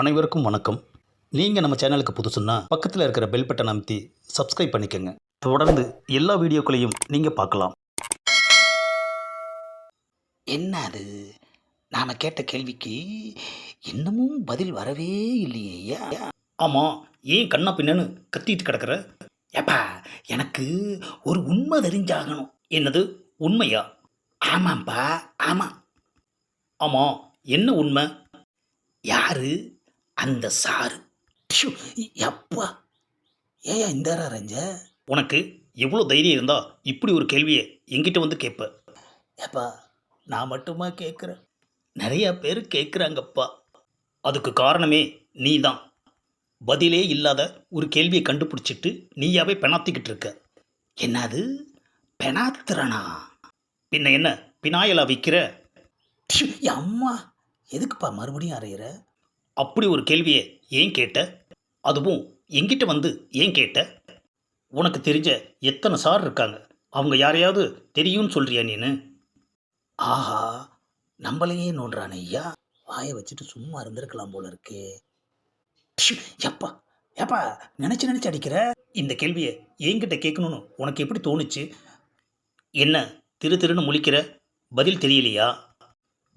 அனைவருக்கும் வணக்கம். நீங்கள் நம்ம சேனலுக்கு புதுசுன்னா பக்கத்தில் இருக்கிற பெல் பட்டன் அமைத்தி சப்ஸ்கிரைப் பண்ணிக்கோங்க. தொடர்ந்து எல்லா வீடியோக்களையும் நீங்கள் பார்க்கலாம். என்ன அது நாம் கேட்ட கேள்விக்கு இன்னமும் பதில் வரவே இல்லையே ஐயா. ஆமாம் ஏன் கண்ணா பின்னன்னு கத்திட்டு கிடக்குற? ஏப்பா எனக்கு ஒரு உண்மை தெரிஞ்சாகணும். என்னது? உண்மையா? ஆமாம்ப்பா ஆமாம் ஆமாம் என்ன உண்மை? யாரு? அந்த சாரு எப்பா? ஏயா இந்த ரஞ்ச? உனக்கு எவ்வளோ தைரியம் இருந்தா இப்படி ஒரு கேள்வியை என்கிட்ட வந்து கேட்ப. ஏப்பா நான் மட்டுமா கேட்குறேன் நிறைய பேர் கேட்குறாங்கப்பா அதுக்கு காரணமே நீ தான் பதிலே இல்லாத ஒரு கேள்வியை கண்டுபிடிச்சிட்டு நீயாவே பெணாத்திக்கிட்டு இருக்க. என்னது? பெனாத்திரனா பின்ன என்ன பினாயலா விற்கிற அம்மா எதுக்குப்பா மறுபடியும் அறையிற? அப்படி ஒரு கேள்வியை ஏன் கேட்ட? அதுவும் என்கிட்ட வந்து ஏன் கேட்ட? உனக்கு தெரிஞ்ச எத்தனை சார் இருக்காங்க? அவங்க யாரையாவது தெரியும்னு சொல்றியா நீனு? ஆஹா நம்மளையே நோண்டுறானே ஐயா. வாயை வச்சுட்டு சும்மா இருந்திருக்கலாம் போல இருக்கே. ப்ஷு, எப்பா ஏப்பா நினச்சி நினச்சி அடிக்கிற? இந்த கேள்வியை என்கிட்ட கேட்கணும்னு உனக்கு எப்படி தோணுச்சு? என்ன திரு திருன்னு முழிக்கிற? பதில் தெரியலையா?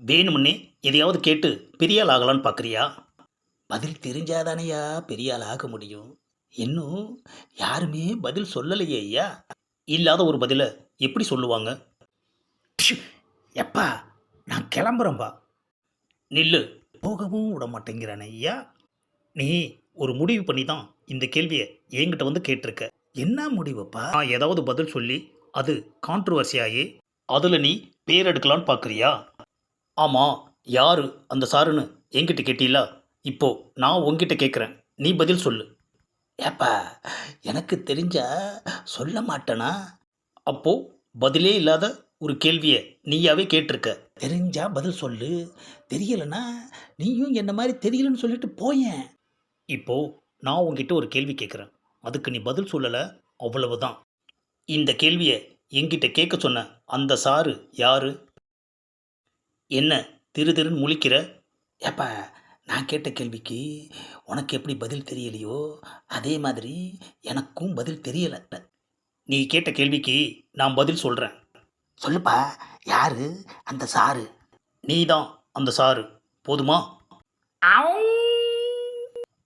வேணுமுன்னே எதையாவது கேட்டு பெரியால் ஆகலான்னு பார்க்குறியா பதில் தெரிஞ்சாதானையா பெரியால் ஆக முடியும்? இன்னும் யாருமே பதில் சொல்லலையே ஐயா. இல்லாத ஒரு பதிலை எப்படி சொல்லுவாங்க? எப்பா நான் கிளம்புறேன்பா. நில்லு. போகவும் விட மாட்டேங்கிறானே ஐயா. நீ ஒரு முடிவு பண்ணி தான் இந்த கேள்வியை என்கிட்ட வந்து கேட்டிருக்க. என்ன முடிவுப்பா? நான் ஏதாவது பதில் சொல்லி அது கான்ட்ரவர்சியாகி அதில் நீ பேர் எடுக்கலான்னு பார்க்குறியா ஆமாம் யாரு அந்த சாருன்னு என்கிட்ட கேட்டீங்களா இப்போ நான் உன்கிட்ட கேட்குறேன் நீ பதில் சொல்லு. ஏப்பா எனக்கு தெரிஞ்சா சொல்ல மாட்டேனா? அப்போ பதிலே இல்லாத ஒரு கேள்வியை நீயாவே கேட்டிருக்க. தெரிஞ்சா பதில் சொல்லு. தெரியலனா நீயும் என்ன மாதிரி தெரியலன்னு சொல்லிட்டு போயேன். இப்போ நான் உன்கிட்ட ஒரு கேள்வி கேட்குறேன் அதுக்கு நீ பதில் சொல்லலை அவ்வளவுதான். இந்த கேள்வியை என்கிட்ட கேட்க சொன்ன அந்த சாரு யாரு? என்ன திரு திருன்னு முழிக்கிற? ஏப்பா நான் கேட்ட கேள்விக்கு உனக்கு எப்படி பதில் தெரியலையோ அதே மாதிரி எனக்கும் பதில் தெரியல. நீ கேட்ட கேள்விக்கு நான் பதில் சொல்கிறேன் சொல்லுப்பா யாரு? அந்த சாரு. நீ தான் அந்த சாரு. போதுமா?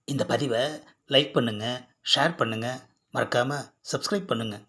இந்த பதிவை லைக் பண்ணுங்கள் ஷேர் பண்ணுங்கள் மறக்காமல் சப்ஸ்கிரைப் பண்ணுங்கள்